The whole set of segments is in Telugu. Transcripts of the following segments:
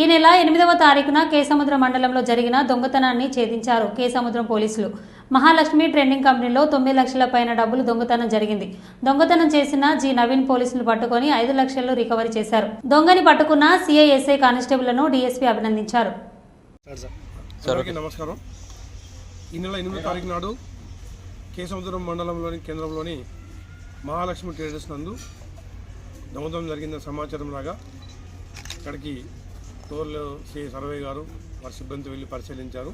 ఈ నెల ఎనిమిదవ తారీఖున కేసముద్ర మండలంలో జరిగిన దొంగతనాన్ని ఛేదించారు కేసముద్రం పోలీసులు. మహాలక్ష్మి ట్రెండింగ్ కంపెనీలో తొమ్మిది లక్షల పైన డబ్బులు దొంగతనం జరిగింది. దొంగతనం చేసిన జి నవీన్ పోలీసులు పట్టుకొని ఐదు లక్షలు రికవరీ చేశారు. దొంగని పట్టుకున్న సిఐఎస్ఐ కానిస్టేబుల్ను డీఎస్పీ అభినందించారు. నమస్కారం. ఈ నెల ఎనిమిదో తారీఖు నాడు కేసముద్రం మండలంలోని కేంద్రంలోని మహాలక్ష్మి ట్రేడర్స్ నందు దొంగతనం జరిగిన సమాచారం లాగా ఇక్కడికి టోర్లో శ్రీ సర్వే గారు వారి సిబ్బంది వెళ్ళి పరిశీలించారు.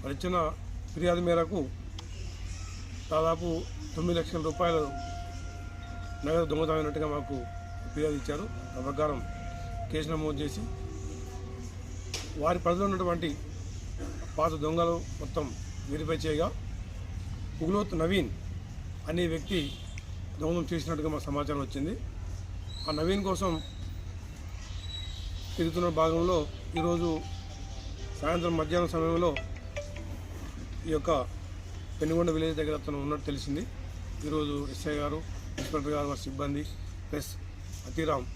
వచ్చిన ఇచ్చిన ఫిర్యాదు మేరకు దాదాపు తొమ్మిది లక్షల రూపాయలు నగదు దొంగతమైనట్టుగా మాకు ఫిర్యాదు ఇచ్చారు. ఆ ప్రకారం కేసు నమోదు చేసి వారి పరిధిలో ఉన్నటువంటి పాత దొంగలు మొత్తం వెరిఫై చేయగా ఉగులోత్ నవీన్ అనే వ్యక్తి దొంగతనం చేసినట్టుగా మాకు సమాచారం వచ్చింది. ఆ నవీన్ కోసం తిరుగుతున్న భాగంలో ఈరోజు సాయంత్రం మధ్యాహ్నం సమయంలో ఈ యొక్క పెనుగొండ విలేజ్ దగ్గర అతను ఉన్నట్టు తెలిసింది. ఈరోజు ఎస్ఐ గారు ఇన్స్పెక్టర్ గారు వారి సిబ్బంది ప్లస్ అతిరామ్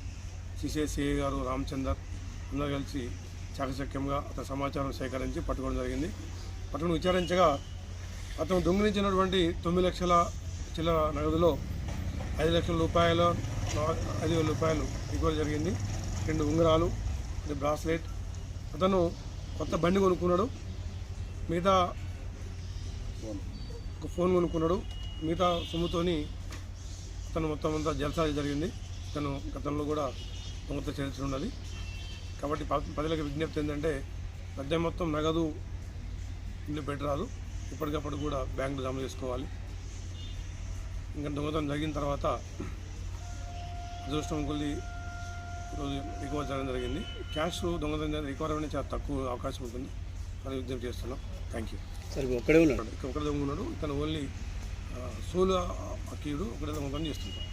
సిసిఐ గారు రామచందర్ అందరూ కలిసి చాకచక్యంగా అతని సమాచారం సేకరించి పట్టుకోవడం జరిగింది. పట్టుకుని విచారించగా అతను దొంగిలించినటువంటి తొమ్మిది లక్షల చిల్లర నగదులో ఐదు లక్షల రూపాయల ఐదు వేల రూపాయలు రికవర్ జరిగింది. రెండు ఉంగరాలు ఇది బ్రాస్లెట్. అతను కొత్త బండి కొనుక్కున్నాడు. మిగతా ఒక ఫోన్ కొనుక్కున్నాడు. మిగతా సొమ్ముతోని అతను మొత్తం అంతా జలసా జరిగింది. తను గతంలో కూడా దొంగత చరిత్ర ఉన్నది కాబట్టి ప్రజలకు విజ్ఞప్తి ఏంటంటే పెద్ద మొత్తం నగదు ఇల్లు పెట్టరాదు. ఇప్పటికప్పుడు కూడా బ్యాంకులు జమ చేసుకోవాలి. ఇంకా దొంగతనం జరిగిన తర్వాత అదృష్టం కొద్ది ఈరోజు రికవర్ చేయడం జరిగింది. క్యాష్ దొంగతనం రికవర్ అనేది చాలా తక్కువ అవకాశం ఉంటుంది. అని విజ్ఞప్తి చేస్తున్నాం. థ్యాంక్ యూ సరే ఒక్కడే ఉన్నాడు. ఒకటే దొంగ ఉన్నాడు. ఇతను ఓన్లీ సోలు అక్కీయుడు ఒకటే దొంగతనం చేస్తుంటాం